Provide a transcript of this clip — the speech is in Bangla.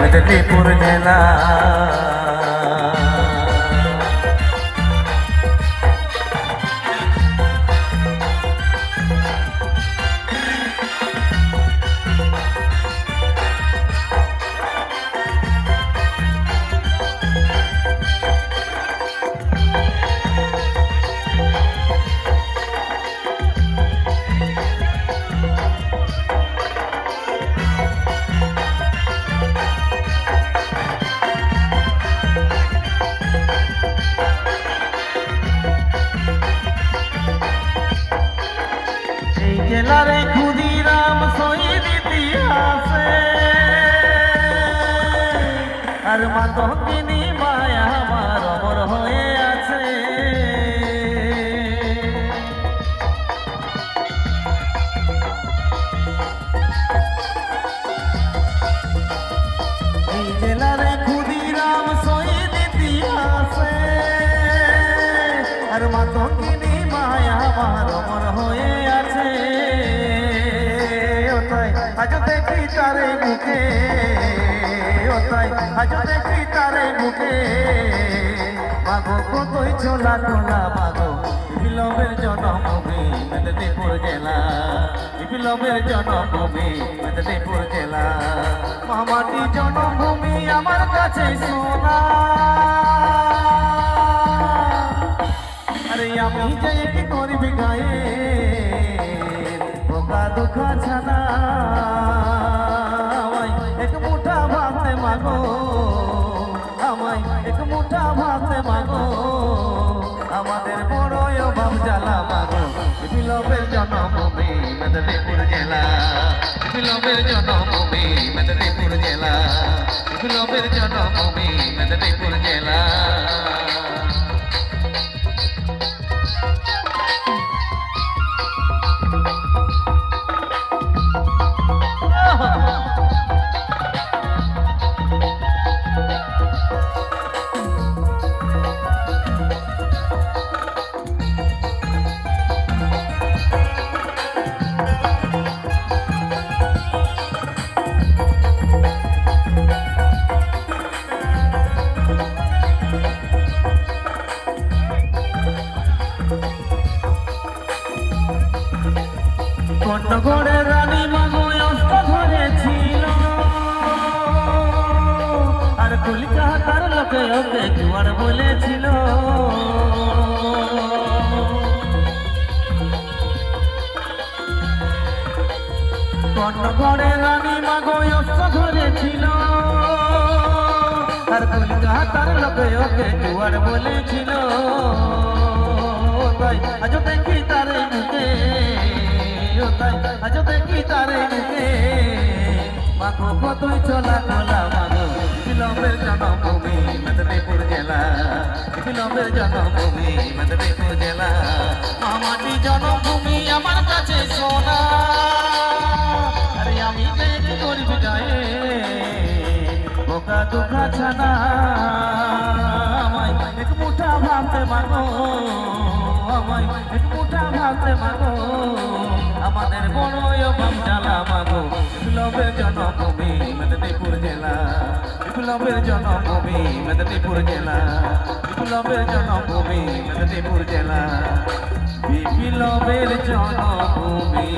মেদিনীপুর জেলা জেলারে ক্ষুদিরাম শহীদ ইতিহাসে। আর মাতঙ্গিনী মায়া আমার অমর হয়ে আছে। এই জেলারে শহীদ ইতিহাসে। আর মাতঙ্গিনী মায়া আমার আজ দেখি তারে মুখে ওটাই আজ দেখি তারে মুখে। মাগো কতই ছোলা টোলা, মাগো, বিপ্লবের জন্মভূমি, মেদিনীপুর জেলা। বিপ্লবের জন্মভূমি, মেদিনীপুর জেলা। মামাটি জন্মভূমি আমার কাছে সোনা। আরে আমি যাই কি করবি গায়ে? বোকা দুঃখা ছানা আমায় এক মুঠা ভাতে মাগো। আমায় এক মুঠা ভাতে মাগো। আমাদের বড় অভাব জ্বালা মাগো। বিপ্লবের জন্মভূমি মেদিনীপুর জেলা। বিপ্লবের জন্মভূমি মেদিনীপুর জেলা। বিপ্লবের জন্মভূমি মেদিনীপুর জেলা। কন্যগড়ের রানী মাগো অস্ত ধরেছিল আর কলিকাতার লোকে ওকে জুয়ার বলেছিল। কন্যগড়ের রানী মাগো অস্ত ধরেছিল আর কলিকাতার লোকে ওকে জুয়ার বলেছিল। তাই আজ দেখি তারে মুখে তাই আজ দেখি তারে মুখে কতই চলা চলা মাগো বিলম্বের জন্মভূমি মেদিনীপুর জেলা জেলা মামাটি জন্মভূমি আমার কাছে সোনা আরে আমি দেখি করবি গায়ে বোকা ছানা আমায় এক মুঠা ভাতে মাগো আমাদের বড় অভাব জ্বালা মাগো। বিপ্লবের জন্মভূমি মেদিনীপুর জেলা। বিপ্লবের জন্মভূমি মেদিনীপুর জেলা। বিপ্লবের জন্মভূমি মেদিনীপুর জেলা। বিপ্লবের জন্মভূমি।